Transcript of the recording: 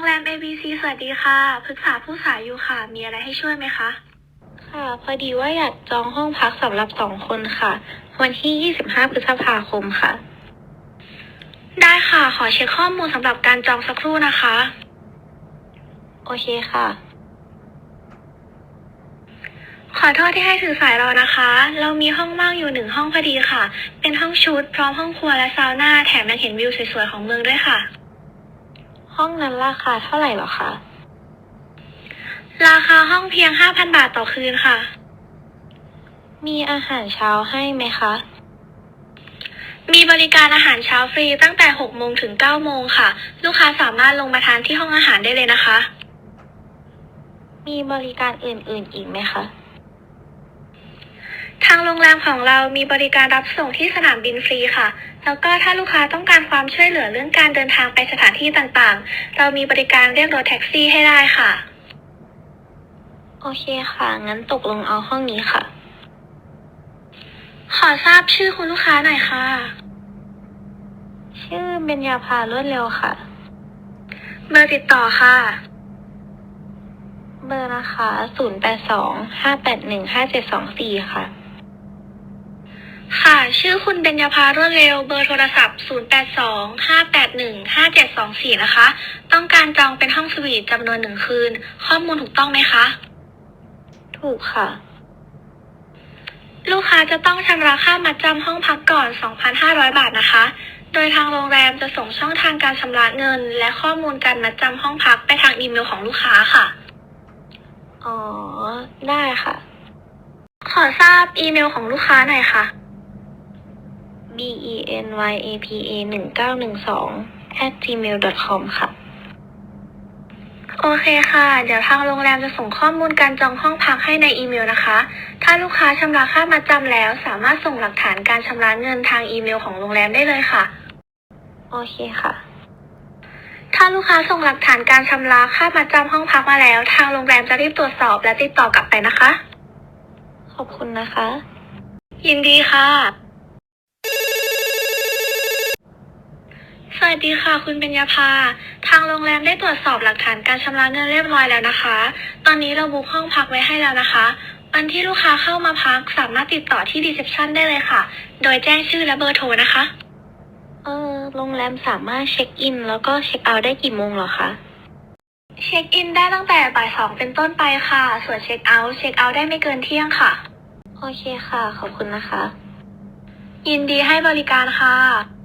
รงแรม ABC สวัสดีค่ะปรึกษาผู้สายอยู่ค่ะ มีอะไรให้ช่วยไหมคะ ค่ะ พอดีว่าอยากจองห้องพักสำหรับสองคนค่ะ วันที่ 25 พฤษภาคมค่ะ ได้ค่ะ ขอเช็คข้อมูลสำหรับการจองสักครู่นะคะ โอเคค่ะ ขอโทษที่ให้ถือสายเรานะคะ เรามีห้องว่างอยู่หนึ่งห้องพอดีค่ะ เป็นห้องชุด พร้อมห้องครัวและซาวน่า แถมยังเห็นวิวสวยๆของเมืองด้วยค่ะ ห้องนั้นราคาเท่าไหร่เหรอคะ ราคาห้องเพียง5,000บาทต่อคืนค่ะ มีอาหารเช้าให้ไหมคะ มีบริการอาหารเช้าฟรีตั้งแต่6โมงถึง9โมงค่ะ ลูกค้าสามารถลงมาทานที่ห้องอาหารได้เลยนะคะ มีบริการอื่นๆอีกไหมคะ ทางโรงแรมของเรามีบริการรับส่งที่สนามบินฟรีค่ะ แล้วก็ถ้าลูกค้าต้องการความช่วยเหลือเรื่องการเดินทางไปสถานที่ต่างๆ เรามีบริการเรียกรถแท็กซี่ให้ได้ค่ะ โอเคค่ะ งั้นตกลงเอาห้องนี้ค่ะ ขอทราบชื่อคุณลูกค้าหน่อยค่ะ ชื่อเบญญาภารวดเร็วค่ะ เบอร์ติดต่อค่ะ เบอร์นะคะ 0825815724 ค่ะ ค่ะ ชื่อคุณเบญญาภารวดเร็ว เบอร์โทรศัพท์ 0825815724 นะคะ ต้องการจองเป็นห้องสวีทจำนวนหนึ่งคืน ข้อมูลถูกต้องไหมคะ ถูกค่ะ ลูกค้าจะต้องชำระค่ามัดจำห้องพักก่อน 2,500 บาทนะคะ โดยทางโรงแรมจะส่งช่องทางการชำระเงิน และข้อมูลการมัดจำห้องพักไปทางอีเมลของลูกค้าค่ะ อ๋อ ได้ค่ะ ขอทราบอีเมลของลูกค้าหน่อยค่ะ b e n y a p a 1912 at gmail com ค่ะ โอเคค่ะ เดี๋ยวทางโรงแรมจะส่งข้อมูลการจองห้องพักให้ในอีเมลนะคะ ถ้าลูกค้าชำระค่ามัดจำแล้ว สามารถส่งหลักฐานการชำระเงินทางอีเมลของโรงแรมได้เลยค่ะ โอเคค่ะ ถ้าลูกค้าส่งหลักฐานการชำระค่ามัดจำห้องพักมาแล้ว ทางโรงแรมจะรีบตรวจสอบและติดต่อกลับไปนะคะ ขอบคุณนะคะ ยินดีค่ะ สวัสดีค่ะ คุณเบญญาภา ทางโรงแรมได้ตรวจสอบหลักฐานการชำระเงินเรียบร้อยแล้วนะคะ ตอนนี้เราบุ๊กห้องพักไว้ให้แล้วนะคะ วันที่ลูกค้าเข้ามาพักสามารถติดต่อที่รีเซพชันได้เลยค่ะ โดยแจ้งชื่อและเบอร์โทรนะคะ เออโรงแรมสามารถเช็คอิน แล้วก็เช็คเอาท์ได้กี่โมงเหรอคะ เช็คอินได้ตั้งแต่บ่ายสองเป็นต้นไปค่ะ ส่วนเช็คเอาท์เช็คเอาท์ได้ไม่เกินเที่ยงค่ะ โอเคค่ะ ขอบคุณนะคะ ยินดีให้บริการค่ะ